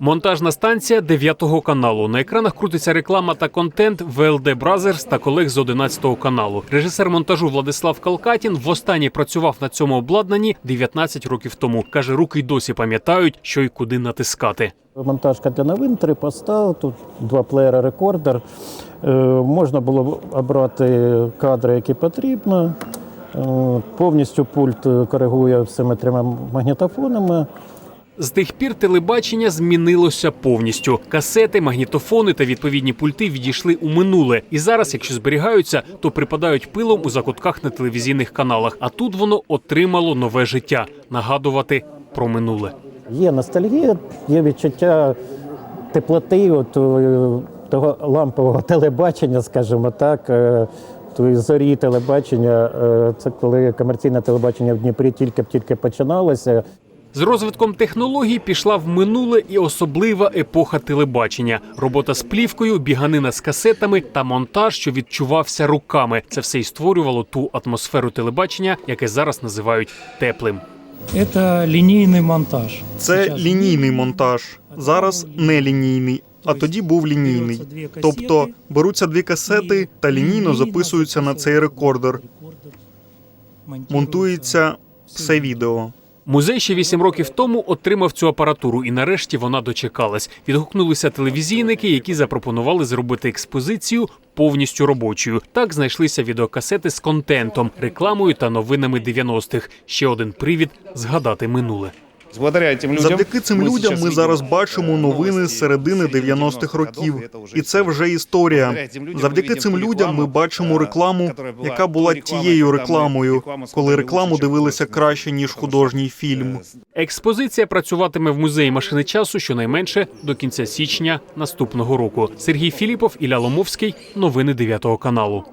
Монтажна станція 9 каналу. На екранах крутиться реклама та контент ВЛД Brothers та колег з 11 каналу. Режисер монтажу Владислав Калкатін востаннє працював на цьому обладнанні 19 років тому. каже, руки й досі пам'ятають, що й куди натискати. Монтажка для новин, три поста, тут два плеєри рекордер. Е, можна було обрати кадри, які потрібно. Е, повністю пульт е, коригує всіми трьома магнітофонами. З тих пір телебачення змінилося повністю. Касети, магнітофони та відповідні пульти відійшли у минуле. І зараз, якщо зберігаються, то припадають пилом у закутках на телевізійних каналах. А тут воно отримало нове життя нагадувати про минуле. Є ностальгія, є відчуття теплоти от, е, того лампового телебачення, скажімо так. е, Тої зорі телебачення, Е, це коли комерційне телебачення в Дніпрі тільки-тільки починалося. З розвитком технологій пішла в минуле і особлива епоха телебачення. Робота з плівкою, біганина з касетами та монтаж, що відчувався руками. Це все й створювало ту атмосферу телебачення, яке зараз називають теплим. Это лінійний монтаж. Це лінійний монтаж. Зараз не лінійний, а тоді був лінійний. Тобто беруться дві касети та лінійно записуються на цей рекордер. Монтується все відео. Музей ще вісім років тому отримав цю апаратуру, і нарешті вона дочекалась. Відгукнулися телевізійники, які запропонували зробити експозицію повністю робочою. Так знайшлися відеокасети з контентом, рекламою та новинами 90-х. Ще один привід згадати минуле. Благодаря этим людям Завдяки цим ми людям сейчас ми видим, зараз э, бачимо новини новости з середини 90-х 90-х років, годов, это уже і це історія. вже історія. Благодаря этим людям ми Завдяки видим цим ту людям ми рекламу, бачимо е, рекламу, яка була яка була ту рекламу, тією яка ми- рекламою, рекламу коли смотрели рекламу лучше, дивилися чим краще ніж Потому що, художній фільм. е, Експозиція працюватиме в музеї машини часу щонайменше до кінця січня наступного року. Сергій Філіпов, Ілля Ломовський. Новини 9 каналу.